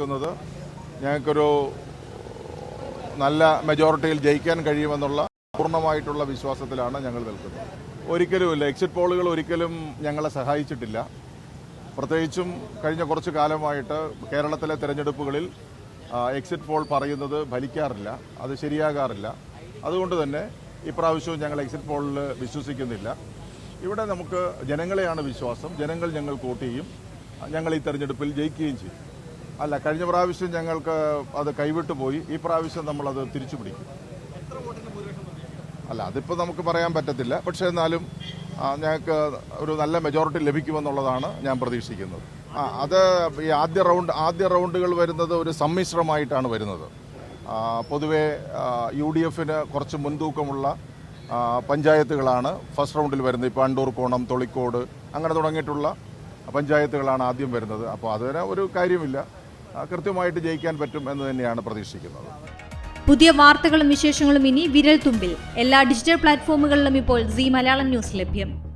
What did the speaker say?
ക്കുന്നത് ഞങ്ങൾക്കൊരു നല്ല മെജോറിറ്റിയിൽ ജയിക്കാൻ കഴിയുമെന്നുള്ള പൂർണമായിട്ടുള്ള വിശ്വാസത്തിലാണ് ഞങ്ങൾ നിൽക്കുന്നത്. ഒരിക്കലുമില്ല എക്സിറ്റ് പോളുകൾ ഒരിക്കലും ഞങ്ങളെ സഹായിച്ചിട്ടില്ല. പ്രത്യേകിച്ചും കഴിഞ്ഞ കുറച്ച് കാലമായിട്ട് കേരളത്തിലെ തെരഞ്ഞെടുപ്പുകളിൽ എക്സിറ്റ് പോൾ പറയുന്നത് ഫലിക്കാറില്ല. അത് ശരിയാകാറില്ല. അതുകൊണ്ട് തന്നെ ഇപ്രാവശ്യവും ഞങ്ങൾ എക്സിറ്റ് പോളിൽ വിശ്വസിക്കുന്നില്ല. ഇവിടെ നമുക്ക് ജനങ്ങളെയാണ് വിശ്വാസം. ജനങ്ങൾ ഞങ്ങൾ വോട്ട് ചെയ്യും. ഞങ്ങൾ ഈ തെരഞ്ഞെടുപ്പിൽ ജയിക്കുകയും ചെയ്യും. അല്ല കഴിഞ്ഞ പ്രാവശ്യം ഞങ്ങൾക്ക് അത് കൈവിട്ടു പോയി. ഈ പ്രാവശ്യം നമ്മൾ അത് തിരിച്ചു പിടിക്കും. അല്ല അതിപ്പോൾ നമുക്ക് പറയാൻ പറ്റത്തില്ല. പക്ഷേ എന്നാലും ഞങ്ങൾക്ക് ഒരു നല്ല മെജോറിറ്റി ലഭിക്കുമെന്നുള്ളതാണ് ഞാൻ പ്രതീക്ഷിക്കുന്നത്. ആ അത് ഈ ആദ്യ റൗണ്ട് ആദ്യ റൗണ്ടുകൾ വരുന്നത് ഒരു സമ്മിശ്രമായിട്ടാണ് വരുന്നത്. പൊതുവേ യു ഡി എഫിന് കുറച്ച് മുൻതൂക്കമുള്ള പഞ്ചായത്തുകളാണ് ഫസ്റ്റ് റൗണ്ടിൽ വരുന്നത്. ഇപ്പോൾ അണ്ടൂർ കോണം തൊളിക്കോട് അങ്ങനെ തുടങ്ങിയിട്ടുള്ള പഞ്ചായത്തുകളാണ് ആദ്യം വരുന്നത്. അപ്പോൾ അതുവരെ ഒരു കാര്യമില്ല. കൃത്യമായിട്ട് ജയിക്കാൻ പറ്റും എന്ന് തന്നെയാണ് പ്രതീക്ഷിക്കുന്നത്. പുതിയ വാർത്തകളും വിശേഷങ്ങളും ഇനി വിരൽ തുമ്പിൽ എല്ലാ ഡിജിറ്റൽ പ്ലാറ്റ്ഫോമുകളിലും ഇപ്പോൾ സി മലയാളം ന്യൂസ് ലഭ്യം.